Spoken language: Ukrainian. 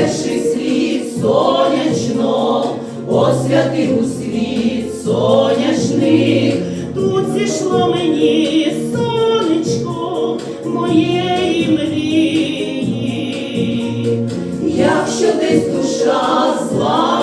перший світ сонячно, освятив у світ соняшний, тут зійшло мені сонечко моєї мрії, якщо десь душа зла.